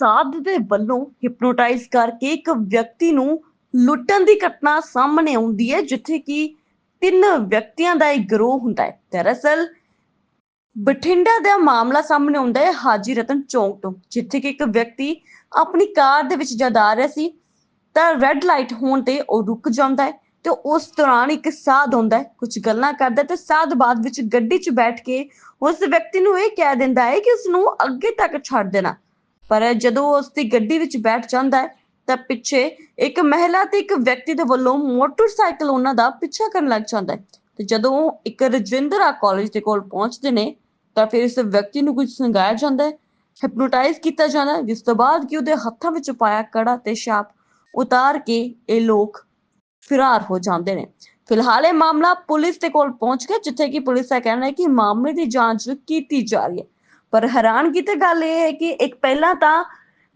ਸਾਧ ਦੇ ਵੱਲੋਂ ਹਿਪਨੋਟਾਈਜ਼ ਕਰਕੇ ਇੱਕ ਵਿਅਕਤੀ ਨੂੰ ਲੁੱਟਣ ਦੀ ਘਟਨਾ ਸਾਹਮਣੇ ਆਉਂਦੀ ਹੈ, ਜਿੱਥੇ ਕਿ ਤਿੰਨ ਵਿਅਕਤੀਆਂ ਦਾ ਇੱਕ ਗਰੋਹ ਹੁੰਦਾ ਹੈ। ਦਰਅਸਲ ਬਠਿੰਡਾ ਦਾ ਮਾਮਲਾ ਸਾਹਮਣੇ ਆਉਂਦਾ ਹੈ, ਹਾਜੀ ਰਤਨ ਚੌਂਕ ਤੋਂ, ਜਿੱਥੇ ਕਿ ਇੱਕ ਵਿਅਕਤੀ ਆਪਣੀ ਕਾਰ ਦੇ ਵਿੱਚ ਜਦ ਆ ਰਿਹਾ ਸੀ, ਤਾਂ ਰੈੱਡ ਲਾਈਟ ਹੋਣ ਤੇ ਉਹ ਰੁਕ ਜਾਂਦਾ ਹੈ ਤੇ ਉਸ ਦੌਰਾਨ ਇੱਕ ਸਾਧ ਆਉਂਦਾ ਹੈ, ਕੁਝ ਗੱਲਾਂ ਕਰਦਾ ਤੇ ਸਾਧ ਬਾਅਦ ਵਿੱਚ ਗੱਡੀ 'ਚ ਬੈਠ ਕੇ ਉਸ ਵਿਅਕਤੀ ਨੂੰ ਇਹ ਕਹਿ ਦਿੰਦਾ ਹੈ ਕਿ ਉਸ ਨੂੰ ਅੱਗੇ ਤੱਕ ਛੱਡ ਦੇਣਾ। ਪਰ ਜਦੋਂ ਉਹ ਉਸ ਦੀ ਗੱਡੀ ਵਿੱਚ ਬੈਠ ਜਾਂਦਾ ਹੈ, ਤਾਂ ਪਿੱਛੇ ਇੱਕ ਮਹਿਲਾ ਤੇ ਇੱਕ ਵਿਅਕਤੀ ਦੇ ਵੱਲੋਂ ਮੋਟਰਸਾਈਕਲ ਉਹਨਾਂ ਦਾ ਪਿੱਛਾ ਕਰਨ ਲੱਗ ਜਾਂਦਾ ਹੈ। ਤੇ ਜਦੋਂ ਇੱਕ ਰਜਿੰਦਰਾ ਕਾਲਜ ਦੇ ਕੋਲ ਪਹੁੰਚਦੇ ਨੇ, ਤਾਂ ਫਿਰ ਇਸ ਵਿਅਕਤੀ ਨੂੰ ਕੁਝ ਸੰਗਾਇਆ ਜਾਂਦਾ ਹੈ ਹਿਪਨੋਟਾਈਜ਼ ਕੀਤਾ ਜਾਂਦਾ ਹੈ, ਜਿਸ ਤੋਂ ਬਾਅਦ ਕਿ ਉਹਦੇ ਹੱਥਾਂ ਵਿੱਚ ਪਾਇਆ ਕੜਾ ਤੇ ਸ਼ਾਪ ਉਤਾਰ ਕੇ ਇਹ ਲੋਕ ਫਰਾਰ ਹੋ ਜਾਂਦੇ ਨੇ। ਫਿਲਹਾਲ ਇਹ ਮਾਮਲਾ ਪੁਲਿਸ ਦੇ ਕੋਲ ਪਹੁੰਚ ਗਿਆ, ਜਿੱਥੇ ਕਿ ਪੁਲਿਸ ਦਾ ਕਹਿਣਾ ਹੈ ਕਿ ਮਾਮਲੇ ਦੀ ਜਾਂਚ ਕੀਤੀ ਜਾ ਰਹੀ ਹੈ। ਪਰ ਹੈਰਾਨਗੀ ਤੇ ਗੱਲ ਇਹ ਹੈ ਕਿ ਇੱਕ ਪਹਿਲਾਂ ਤਾਂ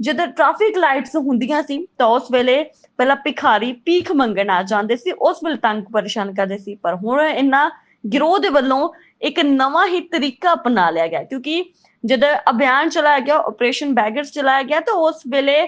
ਜਦੋਂ ਟ੍ਰੈਫਿਕ ਲਾਈਟਸ ਹੁੰਦੀਆਂ ਸੀ, ਤਾਂ ਉਸ ਵੇਲੇ ਪਹਿਲਾਂ ਭਿਖਾਰੀ ਭੀਖ ਮੰਗਣ ਆ ਜਾਂਦੇ ਸੀ, ਉਸ ਵੇਲੇ ਤੰਗ ਪਰੇਸ਼ਾਨ ਕਰਦੇ ਸੀ। ਪਰ ਹੁਣ ਇਹਨਾਂ ਗਿਰੋਹ ਦੇ ਵੱਲੋਂ ਇੱਕ ਨਵਾਂ ਹੀ ਤਰੀਕਾ ਅਪਣਾ ਲਿਆ ਗਿਆ, ਕਿਉਂਕਿ ਜਦੋਂ ਅਭਿਆਨ ਚਲਾਇਆ ਗਿਆ ਆਪਰੇਸ਼ਨ ਬੈਗਰਸ ਚਲਾਇਆ ਗਿਆ, ਤਾਂ ਉਸ ਵੇਲੇ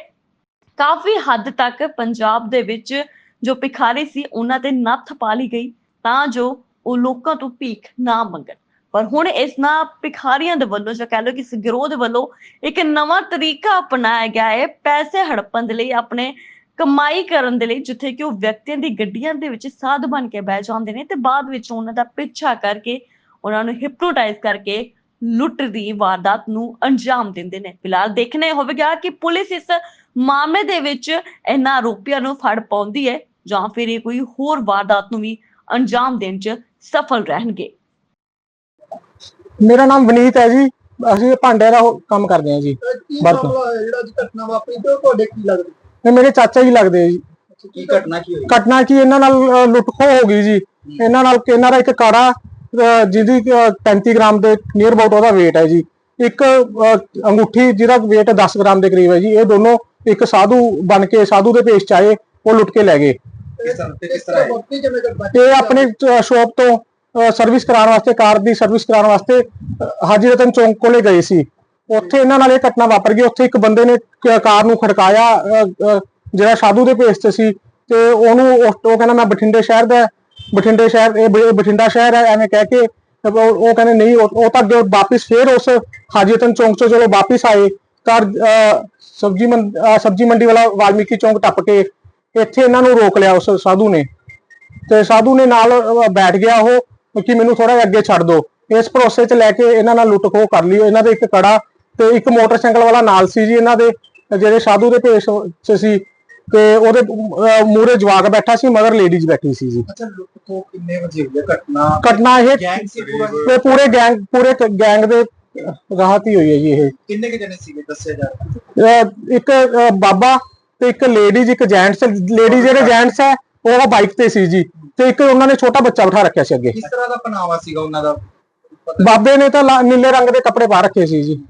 ਕਾਫੀ ਹੱਦ ਤੱਕ ਪੰਜਾਬ ਦੇ ਵਿੱਚ ਜੋ ਭਿਖਾਰੀ ਸੀ, ਉਹਨਾਂ ਤੇ ਨੱਥ ਪਾ ਲਈ ਗਈ, ਤਾਂ ਜੋ ਉਹ ਲੋਕਾਂ ਤੋਂ ਭੀਖ ਨਾ ਮੰਗਣ। ਪਰ ਹੁਣ ਇਸ ਨਾਲ ਭਿਖਾਰੀਆਂ ਦੇ ਵੱਲੋਂ ਜਾਂ ਕਹਿ ਲਓ ਕਿ ਇਸ ਗਿਰੋਹ ਦੇ ਵੱਲੋਂ ਇੱਕ ਨਵਾਂ ਤਰੀਕਾ ਅਪਣਾਇਆ ਗਿਆ ਹੈ ਪੈਸੇ ਹੜਪਣ ਦੇ ਲਈ, ਆਪਣੇ ਕਮਾਈ ਕਰਨ ਦੇ ਲਈ, ਜਿੱਥੇ ਕਿ ਉਹ ਵਿਅਕਤੀਆਂ ਦੀ ਗੱਡੀਆਂ ਦੇ ਵਿੱਚ ਸਾਧ ਬਣ ਕੇ ਬਹਿ ਜਾਂਦੇ ਨੇ ਤੇ ਬਾਅਦ ਵਿੱਚ ਉਹਨਾਂ ਦਾ ਪਿੱਛਾ ਕਰਕੇ ਉਹਨਾਂ ਨੂੰ ਹਿਪਨੋਟਾਈਜ਼ ਕਰਕੇ ਲੁੱਟ ਦੀ ਵਾਰਦਾਤ ਨੂੰ ਅੰਜਾਮ ਦਿੰਦੇ ਨੇ। ਫਿਲਹਾਲ ਦੇਖਣਾ ਹੋਵੇਗਾ ਕਿ ਪੁਲਿਸ ਇਸ ਮਾਮਲੇ ਦੇ ਵਿੱਚ ਇਹਨਾਂ ਆਰੋਪੀਆਂ ਨੂੰ ਫੜ ਪਾਉਂਦੀ ਹੈ ਜਾਂ ਫਿਰ ਇਹ ਕੋਈ ਹੋਰ ਵਾਰਦਾਤ ਨੂੰ ਵੀ ਅੰਜਾਮ ਦੇਣ 'ਚ ਸਫਲ ਰਹਿਣਗੇ। ਮੇਰਾ ਨਾਮ ਵਨੀਤ ਹੈ ਜੀ। ਅਸੀਂ ਭਾਂਡੇ ਦਾ ਉਹ ਕੰਮ ਕਰਦੇ ਹਾਂ ਜੀ ਕੀ ਬਰਤਨ। ਮਾਮਲਾ ਹੋਇਆ ਜਿਹੜਾ ਅੱਜ ਘਟਨਾ ਵਾਪਰੀ ਤੇ ਉਹ ਤੁਹਾਡੇ ਕੀ ਲੱਗਦਾ? ਇਹ ਮੇਰੇ ਚਾਚਾ ਜੀ ਲੱਗਦੇ ਆ ਜੀ। ਕੀ ਘਟਨਾ ਕੀ ਹੋਈ? ਘਟਨਾ ਕੀ ਇਹਨਾਂ ਨਾਲ ਅ, ਲੁੱਟ ਖੋਹ ਹੋ ਗਈ ਜੀ। ਇਹਨਾਂ ਨਾਲ ਇਹਨਾਂ ਦਾ ਇੱਕ ਕਾੜਾ ਅ, ਜਿਹਦੀ ਅ, 35 ਗ੍ਰਾਮ ਦੇ ਨੀਅਰ ਅਬਾਊਟ ਉਹਦਾ weight ਹੈ ਜੀ। ਇੱਕ ਅ, ਅੰਗੂਠੀ ਜਿਹਦਾ weight 10 ਗ੍ਰਾਮ ਦੇ ਕਰੀਬ ਹੈ ਜੀ। ਇਹ ਦੋਨੋਂ ਇੱਕ ਸਾਧੂ ਬਣ ਕੇ ਸਾਧੂ ਦੇ ਭੇਸ ਚ ਆਏ ਉਹ ਲੁੱਟ ਕੇ ਲੈ ਗਏ। ਕਿਸ ਤਰ੍ਹਾਂ ਤੇ ਕਿਸ ਤਰ੍ਹਾਂ ਵਾਪਰੀ ਕਿਵੇਂ ਘਟਨਾ ਇਹ ਆਪਣੇ ਸ਼ਾਪ ਤੋਂ ਸਰਵਿਸ ਕਰਾਉਣ ਵਾਸਤੇ ਕਾਰ ਦੀ ਸਰਵਿਸ ਕਰਾਉਣ ਵਾਸਤੇ ਹਾਜੀ ਰਤਨ ਚੌਂਕ ਕੋਲੇ ਗਏ ਸੀ। ਉੱਥੇ ਇਹਨਾਂ ਨਾਲ ਇਹ ਘਟਨਾ ਵਾਪਰ ਗਈ। ਉੱਥੇ ਇੱਕ ਬੰਦੇ ਨੇ ਕਾਰ ਨੂੰ ਖੜਕਾਇਆ ਜਿਹੜਾ ਸਾਧੂ ਦੇ ਭੇਸ ਤੇ ਸੀ ਤੇ ਉਹਨੂੰ ਉਹ ਕਹਿੰਦਾ ਮੈਂ ਬਠਿੰਡੇ ਸ਼ਹਿਰ ਦਾ ਬਠਿੰਡੇ ਸ਼ਹਿਰ ਇਹ ਬਠਿੰਡਾ ਸ਼ਹਿਰ ਹੈ ਐਵੇਂ ਕਹਿ ਕੇ ਉਹ ਕਹਿੰਦੇ ਨਹੀਂ ਉਹ ਉਹ ਤਾਂ ਅੱਗੇ ਵਾਪਿਸ ਫੇਰ ਉਸ ਹਾਜੀ ਰਤਨ ਚੌਂਕ 'ਚੋਂ ਜਦੋਂ ਵਾਪਿਸ ਆਏ ਤਾਂ ਅ, ਸਬਜੀ ਮੰਡ- ਸਬਜੀ ਮੰਡੀ ਵਾਲਾ ਵਾਲਮੀਕੀ ਚੌਂਕ ਟੱਪ ਕੇ ਇੱਥੇ ਇਹਨਾਂ ਨੂੰ ਰੋਕ ਲਿਆ ਉਸ ਸਾਧੂ ਨੇ। ਤੇ ਸਾਧੂ ਨੇ ਨਾਲ ਬੈਠ ਗਿਆ ਉਹ। ਕਿ ਮੈਨੂੰ ਥੋੜਾ ਅੱਗੇ ਛੱਡ ਦਿਓ। ਇਸ ਭਰੋਸੇ 'ਚ ਲੈ ਕੇ ਇਹਨਾਂ ਨਾਲ ਲੁੱਟ ਖੋਹ ਕਰ ਲਈ ਇਹਨਾਂ ਦੇ ਇੱਕ ਕੜਾ ਤੇ ਇੱਕ ਮੋਟਰਸਾਈਕਲ ਵਾਲਾ ਨਾਲ ਸੀ ਜੀ ਇਹਨਾਂ ਦੇ ਜਿਹੜੇ ਸਾਧੂ ਦੇ ਭੇਸ 'ਚ ਸੀ ਤੇ ਉਹਦੇ ਮੂਰੇ ਜਵਾਕ ਬੈਠਾ ਸੀ ਮਗਰ ਲੇਡੀਜ਼ ਬੈਠੀ ਸੀ ਜੀ। ਅੱਛਾ ਲੁੱਟ ਖੋਹ ਕਿੰਨੇ ਵਜੇ ਹੋਈ ਘਟਨਾ? ਘਟਨਾ ਇਹ ਗੈਂਗ ਸੀ ਪੂਰਾ ਗੈਂਗ ਪੂਰੇ ਗੈਂਗ ਦੇ ਰਾਹਤ ਹੀ ਹੋਈ ਹੈ ਜੀ ਇਹ। ਕਿੰਨੇ ਕੇ ਜਣੇ ਸੀਗੇ ਦੱਸਿਆ ਜਾ ਇੱਕ ਬਾਬਾ ਤੇ ਇੱਕ ਲੇਡੀਜ਼ ਇੱਕ ਜੈਂਟਸ ਲੇਡੀ ਜਿਹੜੇ ਜੈਂਟਸ ਹੈ ਉਹ ਬਾਈਕ ਤੇ ਸੀ ਜੀ। ਤੇ ਇੱਕ ਉਹਨਾਂ ਨੇ ਛੋਟਾ ਬੱਚਾ ਬਿਠਾ ਰੱਖਿਆ ਸੀ ਅੱਗੇ। ਕਿਸ ਤਰ੍ਹਾਂ ਦਾ ਪਹਿਨਾਵਾ ਸੀਗਾ ਉਹਨਾਂ ਦਾ? ਬਾਬੇ ਨੇ ਤਾਂ ਲਾ- ਨੀਲੇ ਰੰਗ ਦੇ ਕੱਪੜੇ ਪਾ ਰੱਖੇ ਸੀ ਜੀ।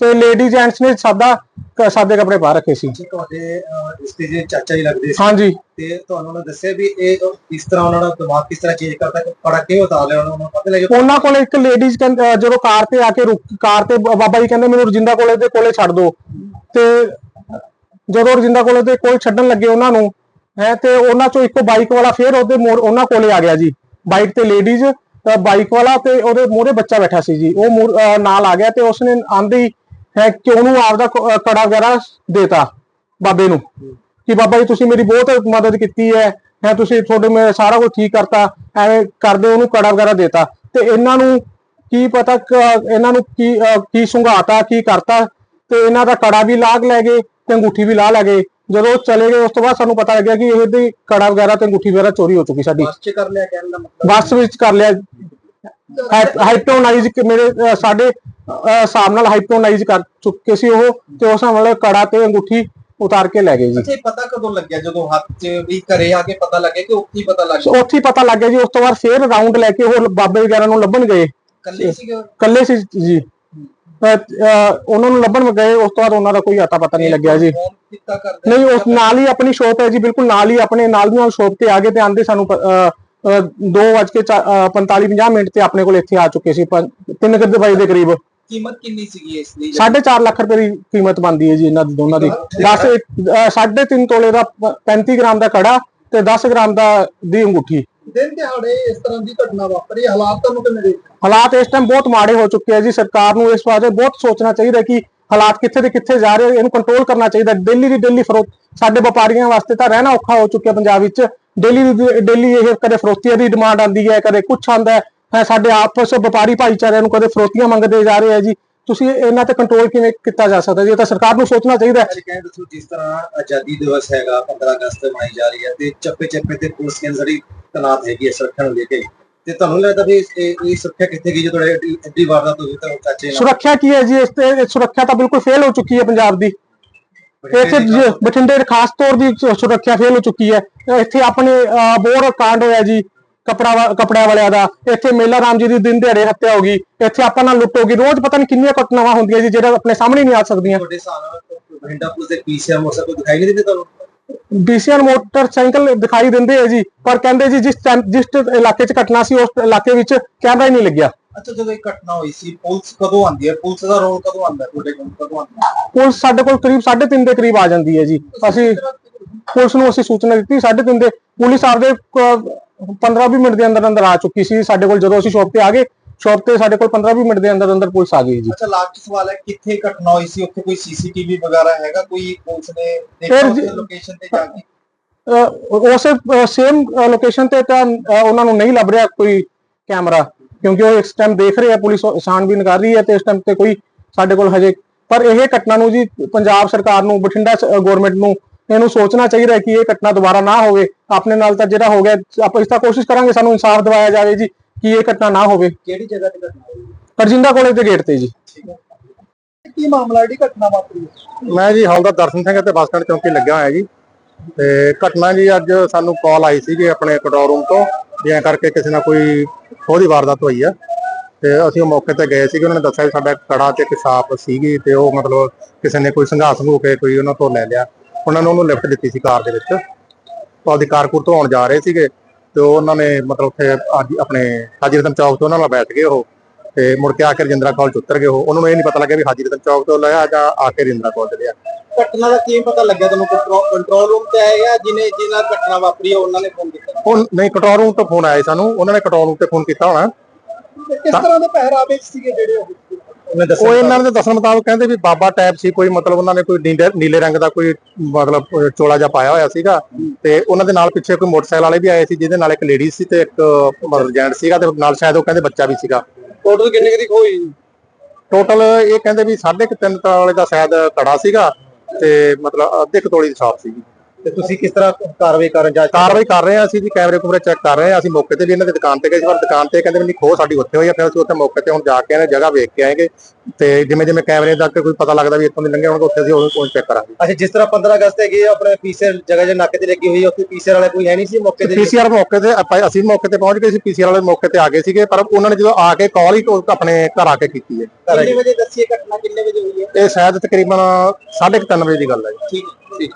ਤੇ ਲੇਡੀ ਜੈਂਟਸ ਨੇ ਸਾਦਾ ਕ- ਸਾਦੇ ਕੱਪੜੇ ਪਾ ਰੱਖੇ ਸੀ। ਤੁਹਾਡੇ ਅਹ, ਇਸ ਤੇ ਜੇ ਚਾਚਾ ਜੀ ਲੱਗਦੇ ਸੀ ਹਾਂਜੀ। ਤੇ ਤੁਹਾਨੂੰ ਉਹਨਾਂ ਦੱਸਿਆ ਵੀ ਇਹ ਇਸ ਤਰ੍ਹਾਂ ਉਹਨਾਂ ਦਾ ਦਿਮਾਗ ਕਿਸ ਤਰ੍ਹਾਂ ਚੇਂਜ ਕਰਦਾ ਕਿ ਪੜਾ ਕੇ ਬਤਾ ਲਿਆ ਉਹਨਾਂ ਨੂੰ ਪਤਾ ਲੱਗਿਆ ਉਹਨਾਂ ਕੋਲ ਇੱਕ ਲੇਡੀਜ਼ ਜਦੋਂ ਕਾਰ ਤੇ ਆ ਕੇ ਰੁਕ ਕਾਰ ਤੇ ਬ- ਬਾਬਾ ਜੀ ਕਹਿੰਦੇ ਮੈਨੂੰ ਰਜਿੰਦਾ ਕੋਲੇ ਦੇ ਕੋਲੇ ਛੱਡ ਦਿਓ ਤੇ ਜਦੋਂ ਰਜਿੰਦਾ ਕੋਲੇ ਦੇ ਕੋਲ ਛੱਡਣ ਲੱਗੇ ਉਹਨਾਂ ਨੂੰ ਹੈ ਤੇ ਉਹਨਾਂ ਚੋਂ ਇੱਕੋ ਬਾਈਕ ਵਾਲਾ ਫੇਰ ਉਹਦੇ ਮੋੜ ਉਹਨਾਂ ਕੋਲੇ ਆ ਗਿਆ ਜੀ। ਬਾਈਕ ਤੇ ਲੇਡੀਜ਼ ਬਾਈਕ ਵਾਲਾ ਤੇ ਉਹਦੇ ਮੂਹਰੇ ਬੱਚਾ ਬੈਠਾ ਸੀ ਜੀ। ਉਹ ਨਾਲ ਆ ਗਿਆ ਤੇ ਉਸਨੇ ਆਂਦੀ ਹੈ ਕਿ ਉਹਨੂੰ ਆਪਦਾ ਕੜਾ ਵਗੈਰਾ ਦੇਤਾ ਬਾਬੇ ਨੂੰ? ਕਿ ਬਾਬਾ ਜੀ ਤੁਸੀਂ ਮੇਰੀ ਬਹੁਤ ਮਦਦ ਕੀਤੀ ਹੈ ਹੈ, ਤੁਸੀਂ ਤੁਹਾਡੇ ਮੈਂ ਸਾਰਾ ਕੁਝ ਠੀਕ ਕਰਤਾ, ਐਵੇਂ ਕਰਦੇ ਉਹਨੂੰ ਕੜਾ ਵਗੈਰਾ ਦੇਤਾ। ਤੇ ਇਹਨਾਂ ਨੂੰ ਕੀ ਪਤਾ ਇਹਨਾਂ ਨੂੰ ਕੀ, ਅਹ ਕੀ ਸੁੰਘਾਤਾ, ਕੀ ਕਰਤਾ, ਤੇ ਇਹਨਾਂ ਦਾ ਕੜਾ ਵੀ ਲਾਗ ਲੈ ਗਏ, ਤੇ ਅੰਗੂਠੀ ਵੀ ਲਾ ਲੈ ਗਏ। ਜਦੋਂ ਚਲੇ ਗਏ ਉਸ ਤੋਂ ਬਾਅਦ ਸਾਨੂੰ ਪਤਾ ਲੱਗਿਆ ਕਿ ਇਹਦੀ ਕੜਾ ਵਗੈਰਾ ਤੇ ਅੰਗੂਠੀ ਵਗੈਰਾ ਚੋਰੀ ਹੋ ਚੁੱਕੀ ਸਾਡੀ। ਬਸ ਚ ਕਰ ਲਿਆ ਕਹਿਣ ਦਾ ਮਤਲਬ? ਬੱਸ ਵਿੱਚ ਕਰ ਲਿਆ। ਹਾਈਪਨੋਟਾਈਜ਼ ਮੇਰੇ ਸਾਡੇ ਹਿਸਾਬ ਨਾਲ ਹਾਈਪਨੋਟਾਈਜ਼ ਕਰ ਚੁੱਕੇ ਸੀ ਉਹ ਤੇ ਉਸ ਨਾਲ ਕੜਾ ਤੇ ਅੰਗੂਠੀ ਉਤਾਰ ਕੇ ਲੈ ਗਏ ਜੀ। ਅੱਛਾ ਪਤਾ ਕਦੋਂ ਲੱਗਿਆ? ਜਦੋਂ ਹੱਥ 'ਚ ਵੀ ਘਰੇ ਆ ਕੇ ਪਤਾ ਲੱਗਿਆ ਕਿ ਉੱਥੇ ਹੀ ਪਤਾ ਲੱਗ ਗਿਆ? ਉੱਥੇ ਹੀ ਪਤਾ ਲੱਗ ਗਿਆ ਜੀ ਉਸ ਤੋਂ ਬਾਅਦ ਫੇਰ ਰਾਉਂਡ ਲੈ ਕੇ ਉਹ ਬਾਬੇ ਵਗੈਰਾ ਨੂੰ ਲੱਭਣ ਗਏ। ਕੱਲੇ ਸੀਗੇ ਉਹ? ਕੱਲੇ ਸੀ ਜੀ। ਅਹ, ਅਹ, ਉਹਨਾਂ ਨੂੰ ਲੱਭਣ ਗਏ ਉਸ ਤੋਂ ਬਾਅਦ ਉਹਨਾਂ ਦਾ ਕੋਈ ਅਤਾ ਪਤਾ ਨਹੀਂ ਲੱਗਿਆ ਜੀ। ਨਹੀਂ ਉਸ ਨਾਲ ਹੀ ਆਪਣੀ ਸ਼ੋਪ ਹੈ ਜੀ ਬਿਲਕੁਲ ਨਾਲ ਹੀ ਆਪਣੇ ਨਾਲ ਦੀ ਨਾਲ ਸ਼ੋਪ ਤੇ ਆ ਗਏ ਤੇ ਆਂਦੇ ਸਾਨੂੰ 2:45 50 ਮਿੰਟ ਤੇ ਆਪਣੇ ਕੋਲ ਇੱਥੇ ਆ ਚੁੱਕੇ ਸੀ 3 ਵਜੇ ਦੇ ਕਰੀਬ। ਕੀਮਤ ਕਿੰਨੀ ਸੀਗੀ ਇਸ ਦੀ? 4.5 ਲੱਖ ਰੁਪਏ ਦੀ ਕੀਮਤ ਬਣਦੀ ਹੈ ਜੀ ਇਹਨਾਂ ਦੀ ਦੋਨਾਂ ਦੀ। 10 3.5 ਤੋਲੇ ਦਾ ਪ- 35 ਗ੍ਰਾਮ ਦਾ ਕੜਾ ਤੇ 10 ਗ੍ਰਾਮ ਦਾ ਦੀ ਅੰਗੂਠੀ। ਦਿਨ ਦਿਹਾੜੇ ਇਸ ਤਰ੍ਹਾਂ ਦੀ ਘਟਨਾ ਵਾਪਰੀ ਹਾਲਾਤ ਤੁਹਾਨੂੰ ਕਿਵੇਂ ਦੇ ਹਾਲਾਤ ਇਸ ਟਾਈਮ ਬਹੁਤ ਮਾੜੇ ਹੋ ਚੁੱਕੇ ਆ ਜੀ ਸਰਕਾਰ ਨੂੰ ਇਸ ਬਾਰੇ ਬਹੁਤ ਸੋਚਣਾ ਚਾਹੀਦਾ ਕਿ ਹਾਲਾਤ ਕਿੱਥੇ ਦੇ ਕਿੱਥੇ ਜਾ ਰਹੇ ਇਹਨੂੰ ਕੰਟਰੋਲ ਕਰਨਾ ਚਾਹੀਦਾ। ਡੇਲੀ ਦੀ ਡੇਲੀ ਫਰੋ ਸਾਡੇ ਵਪਾਰੀਆਂ ਵਾਸਤੇ ਤਾਂ ਰਹਿਣਾ ਔਖਾ ਹੋ ਚੁੱਕਿਆ ਪੰਜਾਬ ਵਿੱਚ। ਡੇਲੀ ਡੇਲੀ ਇਹ ਕਦੇ ਫਰੋਤੀਆਂ ਦੀ ਡਿਮਾਂਡ ਆਉਂਦੀ ਹੈ ਕਦੇ ਕੁਛ ਆਉਂਦਾ ਹੈ। ਸਾਡੇ ਆਪਸ ਵਪਾਰੀ ਭਾਈਚਾਰਿਆਂ ਨੂੰ ਕਦੇ ਫਰੋਤੀਆਂ ਮੰਗਦੇ ਜਾ ਰਹੇ ਆ ਜੀ। ਤੁਸੀਂ ਇਹਨਾਂ ਤੇ ਕੰਟਰੋਲ ਕਿਵੇਂ ਕੀਤਾ ਜਾ ਸਕਦਾ ਜੀ? ਇਹ ਤਾਂ ਸਰਕਾਰ ਨੂੰ ਸੋਚਣਾ ਚਾਹੀਦਾ ਹੈ। ਜਿਸ ਤਰ੍ਹਾਂ ਆਜ਼ਾਦੀ ਦਿਵਸ ਹੈਗਾ 15 ਅਗਸਤ ਮਨਾਈ ਜਾ ਰਹੀ ਹੈ ਤੇ ਚੱਪੇ ਚੱਪੇ ਤੇ ਪੁਲਿਸ ਕੇ ਅੰਦਰ ਹੀ ਤਨਾਤ ਹੈਗੀ ਹੈ ਸੁਰੱਖਿਆ ਨੂੰ ਲੈ ਕੇ। ਤੇ ਤੁਹਾਨੂੰ ਲੱਗਦਾ ਵੀ ਇਹ ਇਹ ਸੁਰੱਖਿਆ ਕਿੱਥੇ ਗਈ ਜੇ ਤੁਹਾਡੇ ਐਡੀ- ਐਡੀ ਵਾਰਦਾਤ ਹੋਈ ਤਾਂ ਚਾਚੇ ਨਾਲ ਸੁਰੱਖਿਆ ਕੀ ਹੈ ਜੀ? ਇਸ ਤੇ ਇਹ ਸੁਰੱਖਿਆ ਤਾਂ ਬਿਲਕੁਲ ਫੇਲ ਹੋ ਚੁੱਕੀ ਹੈ ਪੰਜਾਬ ਦੀ। ਇੱਥੇ ਜ- ਬਠਿੰਡੇ ਦੇ ਖਾਸ ਤੌਰ ਦੀ ਸੁ- ਸੁਰੱਖਿਆ ਫੇਲ ਹੋ ਚੁੱਕੀ ਹੈ। ਇੱਥੇ ਆਪਣੇ ਅਹ, ਬੋਰ ਕਾਂਡ ਹੋਇਆ ਜੀ ਕਪੜਾ ਵਾ- ਕੱਪੜਿਆਂ ਵਾਲਿਆਂ ਦਾ। ਇੱਥੇ ਮੇਲਾ ਰਾਮ ਜੀ ਦੀ ਦਿਨ ਦਿਹਾੜੇ ਹੱਤਿਆ ਹੋ ਗਈ। ਇੱਥੇ ਆਪਾਂ ਨਾਲ ਲੁੱਟ ਹੋ ਗਈ। ਰੋਜ਼ ਪਤਾ ਨਹੀਂ ਕਿੰਨੀਆਂ ਘਟਨਾਵਾਂ ਹੁੰਦੀਆਂ ਜੀ ਜਿਹੜਾ ਆਪਣੇ ਸਾਹਮਣੇ ਨਹੀਂ ਆ ਸਕਦੀਆਂ। ਤੁਹਾਡੇ ਨਾਲ ਬਠਿੰਡਾ ਪੁਲਿਸ ਦੇ ਪੀਸੀਆਰ ਮੋਟਰਸਾਈਕਲ ਕੋਈ ਦਿਖਾਈ ਨਹੀਂ ਦਿੰਦੇ ਤੁਹਾਨੂੰ? ਡੀਸੀਐਨ ਮੋਟਰਸਾਈਕਲ ਦਿਖਾਈ ਦਿੰਦੇ ਹੈ ਜੀ ਪਰ ਕਹਿੰਦੇ ਜੀ ਜਿਸ ਜਿਸ ਇਲਾਕੇ 'ਚ ਘਟਨਾ ਸੀ ਉਸ ਇਲਾਕੇ ਵਿੱਚ ਕੈਮਰਾ ਹੀ ਨਹੀਂ ਲੱਗਿਆ। ਅੱਛਾ ਜਦੋਂ ਇਹ ਘਟਨਾ ਹੋਈ ਸੀ ਪੁਲਿਸ ਕਦੋਂ ਆਉਂਦੀ ਹੈ? ਪੁਲਿਸ ਦਾ ਰੋਲ ਕਦੋਂ ਆਉਂਦਾ ਤੁਹਾਡੇ ਕੋਲ ਕਦੋਂ ਆਉਂਦਾ ਪੁਲਿਸ ਸਾਡੇ ਕੋਲ ਕਰੀਬ 3:30 ਦੇ ਕਰੀਬ ਆ ਜਾਂਦੀ ਹੈ ਜੀ। ਅਸੀਂ ਪੁਲਿਸ ਨੂੰ ਅਸੀਂ ਸੂਚਨਾ ਦਿੱਤੀ 3:30 ਦੇ। ਪੁਲਿਸ ਆਪਦੇ 15-20 ਮਿੰਟ ਦੇ ਅੰਦਰ ਅੰਦਰ ਆ ਚੁੱਕੀ ਸੀ। ਸਾਡੇ ਕੋਲ ਜਦੋਂ ਅਸੀਂ ਸ਼ਾਪ ਤੇ ਆ ਗਏ ਸ਼ਾਪ ਤੇ ਸਾਡੇ ਕੋਲ 15-20 ਮਿੰਟ ਦੇ ਅੰਦਰ ਅੰਦਰ ਪੁਲਿਸ ਆ ਗਈ ਜੀ। ਅੱਛਾ ਲਾਸਟ ਸਵਾਲ ਹੈ ਕਿੱਥੇ ਘਟਨਾ ਹੋਈ ਸੀ? ਉੱਥੇ ਕੋਈ ਸੀਸੀਟੀਵੀ ਵਗੈਰਾ ਹੈਗਾ? ਕੋਈ ਪੁਲਿਸ ਨੇ ਦੇਖਿਆ ਲੋਕੇਸ਼ਨ ਤੇ ਜਾ ਕੇ? ਉਸੇ ਸੇਮ ਲੋਕੇਸ਼ਨ ਤੇ ਤਾਂ ਉਹਨਾਂ ਨੂੰ ਨਹੀਂ ਲੱਭ ਰਿਹਾ ਕੋਈ ਕੈਮਰਾ ਕਿਉਂਕਿ ਉਹ ਇਸ ਟਾਈਮ ਦੇਖ ਰਹੇ ਆ ਪੁਲਿਸ ਛਾਣਬੀਨ ਕਰ ਰਹੀ ਹੈ ਤੇ ਇਸ ਟਾਈਮ ਤੇ ਕੋਈ ਸਾਡੇ ਕੋਲ ਹਜੇ ਪਰ ਇਹ ਘਟਨਾ ਨੂੰ ਜੀ ਪੰਜਾਬ ਸਰਕਾਰ ਨੂੰ ਬਠਿੰਡਾ ਗਵਰਨਮੈਂਟ ਨੂੰ ਇਹਨੂੰ ਸੋਚਣਾ ਚਾਹੀਦਾ ਕਿ ਇਹ ਘਟਨਾ ਦੁਬਾਰਾ ਨਾ ਹੋਵੇ। ਆਪਣੇ ਨਾਲ ਤਾਂ ਜਿਹੜਾ ਹੋ ਗਿਆ ਆਪਾਂ ਇਸ ਤਾਂ ਕੋਸ਼ਿਸ਼ ਕਰਾਂਗੇ ਸਾਨੂੰ ਇਨਸਾਫ ਦਿਵਾਇਆ ਜਾਵੇ ਜੀ। ਕਿ ਇਹ ਘਟਨਾ ਨਾ ਹੋਵੇ? ਕਿਹੜੀ ਜਗ੍ਹਾ ਤੇ ਘਟਨਾ ਹੋਈ? ਰਜਿੰਦਾ ਕਾਲਜ ਦੇ ਗੇਟ ਤੇ ਜੀ। ਕੀ ਮਾਮਲਾ ਦੀ ਘਟਨਾ ਵਾਪਰੀ ਹੈ? ਮੈਂ ਜੀ ਹੌਲਦਾਰ ਦਰਸ਼ਨ ਸਿੰਘ ਤੇ ਬੱਸ ਸਟੈਂਡ ਚੌਂਕੀ ਲੱਗਿਆ ਹੋਇਆ ਜੀ। ਤੇ ਘਟਨਾ ਜੀ ਅੱਜ ਸਾਨੂੰ ਕਾਲ ਆਈ ਸੀਗੀ ਆਪਣੇ ਕੰਟਰੋਲ ਰੂਮ ਤੋਂ ਵੀ ਐਂ ਕਰਕੇ ਕਿਸੇ ਨਾਲ ਕੋਈ ਖੋਹ ਦੀ ਵਾਰਦਾਤ ਹੋਈ ਆ। ਤੇ ਅਸੀਂ ਉਹ ਮੌਕੇ ਤੇ ਗਏ ਸੀਗੇ ਉਹਨਾਂ ਨੇ ਦੱਸਿਆ ਸਾਡਾ ਕੜਾ ਤੇ ਇੱਕ ਛਾਪ ਸੀਗੀ ਤੇ ਉਹ ਮਤਲਬ ਕਿਸੇ ਨੇ ਕੋਈ ਸੰਘਾਸ ਹੋ ਕੇ ਕੋਈ ਉਹਨਾਂ ਤੋਂ ਲੈ ਲਿਆ। ਉਹਨਾਂ ਨੇ ਉਹਨੂੰ ਲਿਫਟ ਦਿੱਤੀ ਸੀ ਕਾਰ ਦੇ ਵਿੱਚ। ਉਹ ਆਪਦੀ ਕਾਰਕੁਰ ਤੋਂ ਆਉਣ ਜਾ ਰਹੇ ਸੀਗੇ। ਤੇ ਉਹ ਉਹਨਾਂ ਨੇ ਮਤਲਬ ਉੱਥੇ ਅੱਜ ਆਪਣੇ ਹਾਜੀ ਰਤਨ ਚੌਕ ਤੋਂ ਉਹਨਾਂ ਨਾਲ ਬੈਠ ਗਏ ਉਹ ਤੇ ਮੁੜ ਕੇ ਆ ਕੇ ਰਜਿੰਦਰਾ ਕਾਲਜ ਉਤਰ ਗਏ ਉਹ। ਉਹਨਾਂ ਨੂੰ ਇਹ ਨਹੀਂ ਪਤਾ ਲੱਗਿਆ ਵੀ ਹਾਜੀ ਰਤਨ ਚੌਕ ਤੋਂ ਲਿਆ ਜਾਂ ਆ ਕੇ ਰਜਿੰਦਰਾ ਕਾਲਜ ਲਿਆ। ਘਟਨਾ ਦਾ ਕਿਵੇਂ ਪਤਾ ਲੱਗਿਆ ਤੁਹਾਨੂੰ? ਕੰਟਰੋਲ ਰੂਮ ਤੇ ਆਏਗਾ ਜਿਹਨੇ ਜਿਹਨਾਂ ਘਟਨਾ ਵਾਪਰੀ ਉਹਨਾਂ ਨੇ ਫੋਨ ਕੀਤਾ? ਉਹ ਨਹੀਂ ਕੰਟਰੋਲ ਰੂਮ ਤੋਂ ਫੋਨ ਆਇਆ ਸਾਨੂੰ। ਉਹਨਾਂ ਨੇ ਕੰਟਰੋਲ ਰੂਮ ਤੇ ਫੋਨ ਕੀਤਾ ਹੋਣਾ। ਕਿਸ ਤਰ੍ਹਾਂ ਦੇ ਪਹਿਰਾਵੇ ਸੀਗੇ ਜਿਹੜੇ ਉਹ? ਉਹ ਇਹਨਾਂ ਦੇ ਦੱਸਣ ਮੁਤਾਬਕ ਕਹਿੰਦੇ ਵੀ ਬਾਬਾ ਟੈਪ ਸੀ ਕੋਈ ਮਤਲਬ ਉਹਨਾਂ ਨੇ ਕੋਈ ਨੀਲੇ ਰੰਗ ਦਾ ਕੋਈ ਮਤਲਬ ਚੋਲਾ ਜਿਹਾ ਪਾਇਆ ਹੋਇਆ ਸੀਗਾ। ਤੇ ਉਹਨਾਂ ਦੇ ਨਾਲ ਪਿੱਛੇ ਕੋਈ ਮੋਟਰਸਾਈਕਲ ਵਾਲੇ ਵੀ ਆਏ ਸੀ ਜਿਹਦੇ ਨਾਲ ਇੱਕ ਲੇਡੀ ਸੀ ਤੇ ਇੱਕ ਮਤਲਬ ਜੈਂਟ ਸੀਗਾ ਤੇ ਨਾਲ ਸ਼ਾਇਦ ਉਹ ਕਹਿੰਦੇ ਬੱਚਾ ਵੀ ਸੀਗਾ। ਟੋਟਲ ਕਿੰਨੇ ਦੀ ਖੋਈ ਟੋਟਲ ਇਹ ਕਹਿੰਦੇ ਵੀ 3.5 ਤੋਲੇ ਦਾ ਸ਼ਾਇਦ ਕੜਾ ਸੀਗਾ ਤੇ ਮਤਲਬ ਅੱਧੇ ਕੁ ਤੋਲੇ ਦੀ ਛਾਪ ਸੀਗੀ। ਤੇ ਤੁਸੀਂ ਕਿਸ ਤਰ੍ਹਾਂ ਕਾਰਵਾਈ ਕਰਨ ਜਾ ਕਾਰਵਾਈ ਕਰ ਰਹੇ ਆ ਅਸੀਂ ਜੀ ਕੈਮਰੇ ਕੂਮਰੇ ਚੈੱਕ ਕਰ ਰਹੇ ਆ ਅਸੀਂ ਮੌਕੇ ਤੇ ਵੀ ਇਹਨਾਂ ਦੀ ਦੁਕਾਨ ਤੇ ਗਏ ਸੀ ਪਰ ਦੁਕਾਨ ਤੇ ਕਹਿੰਦੇ ਨਹੀਂ ਖੋ ਸਾਡੀ ਉੱਥੇ ਹੋਈ ਆ ਫਿਰ ਅਸੀਂ ਉੱਥੇ ਮੌਕੇ ਤੇ ਹੁਣ ਜਾ ਕੇ ਇਹਨਾਂ ਜਗ੍ਹਾ ਵੇਖ ਕੇ ਆਏਗੇ। ਤੇ ਜਿਵੇਂ ਜਿਵੇਂ ਕੈਮਰੇ ਦਾ ਕੋਈ ਪਤਾ ਲੱਗਦਾ ਵੀ ਇੱਥੋਂ ਦੀ ਲੰਘੇ ਹੋਣਗੇ ਉੱਥੇ ਅਸੀਂ ਉਹ ਚੈੱਕ ਕਰਾਂਗੇ। ਅੱਛਾ ਜਿਸ ਤਰ੍ਹਾਂ 15 ਅਗਸਤ ਹੈਗੀ ਆਪਣੇ ਪੀਸੀਆਰ ਜਗ੍ਹਾ ਜੇ ਨਾਕੇ ਤੇ ਲੱਗੀ ਹੋਈ ਉੱਥੇ ਪੀਸੀਆਰ ਵਾਲਾ ਕੋਈ ਹੈ ਨਹੀਂ ਸੀ ਮੌਕੇ ਤੇ? ਪੀਸੀਆਰ ਮੌਕੇ ਤੇ ਆਪਾਂ ਅਸੀਂ ਮੌਕੇ ਤੇ ਪਹੁੰਚ ਗਏ ਸੀ ਪੀਸੀਆਰ ਵਾਲੇ ਮੌਕੇ ਤੇ ਆ ਗਏ ਸੀਗੇ ਪਰ ਉਹਨਾਂ ਨੇ ਜਦੋਂ ਆ ਕੇ ਕਾਲ ਹੀ ਆਪਣੇ ਘਰ ਆ ਕੇ ਕੀਤੀ ਹੈ। ਕਿੰਨੇ ਵਜੇ ਦੱਸੀਏ ਘਟਨਾ ਕਿੰਨੇ ਵਜੇ ਹੋਈ ਹੈ? ਇਹ ਸ਼ਾਇਦ ਤਕਰੀਬਨ 3:30 ਵਜੇ ਦੀ ਗੱਲ ਹੈ ਠੀਕ ਠੀਕ।